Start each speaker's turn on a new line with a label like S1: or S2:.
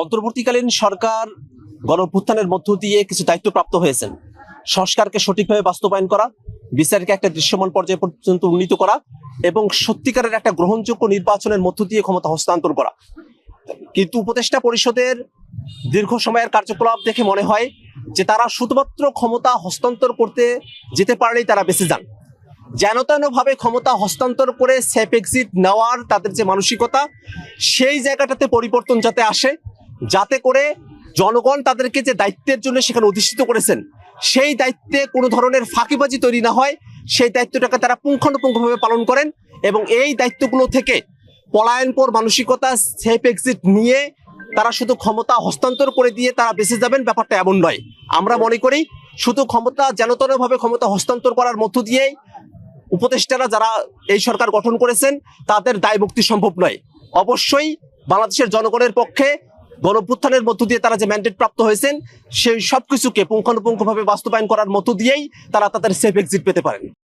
S1: অন্তর্বর্তীকালীন সরকার গণঅভ্যুত্থানের মধ্য দিয়ে কিছু দায়িত্বপ্রাপ্ত হয়েছেন। সংস্কারকে সঠিকভাবে বাস্তবায়ন করা, বিচারকে একটা দৃশ্যমান পর্যায়ে পর্যন্ত উন্নীত করা এবং সত্যিকারের একটা গ্রহণযোগ্য নির্বাচনের মধ্য দিয়ে ক্ষমতা হস্তান্তর করা। কিন্তু উপদেষ্টা পরিষদের দীর্ঘ সময়ের কার্যকলাপ দেখে মনে হয় যে তারা শুধুমাত্র ক্ষমতা হস্তান্তর করতে যেতে পারলেই তারা বেঁচে যান। যেন ভাবে ক্ষমতা হস্তান্তর করে সেফ এক্সিট নেওয়ার তাদের যে মানসিকতা, সেই জায়গাটাতে পরিবর্তন যাতে আসে যাতে করে জনগণ তাদেরকে যে দায়িত্বের জন্য সেখানে অধিষ্ঠিত করেছেন, সেই দায়িত্বে কোনো ধরনের ফাঁকিবাজি তৈরি না হয়, সেই দায়িত্বটাকে তারা পুঙ্খানুপুঙ্খভাবে পালন করেন এবং এই দায়িত্বগুলো থেকে পলায়নপর মানসিকতা সেফ এক্সিট নিয়ে তারা শুধু ক্ষমতা হস্তান্তর করে দিয়ে তারা বেঁচে যাবেন, ব্যাপারটা এমন নয়। আমরা মনে করি শুধু ক্ষমতা যেনতনভাবে ক্ষমতা হস্তান্তর করার মধ্য দিয়েই উপদেষ্টারা যারা এই সরকার গঠন করেছেন, তাদের দায় মুক্তি সম্ভব নয়। অবশ্যই বাংলাদেশের জনগণের পক্ষে গণভ্যুত্থানের মধ্য দিয়ে তারা যে ম্যান্ডেট প্রাপ্ত হয়েছেন, সেই সবকিছুকে পুঙ্খানুপুঙ্খভাবে বাস্তবায়ন করার মধ্য দিয়েই তারা তাদের সেফ এক্সিট পেতে পারেন।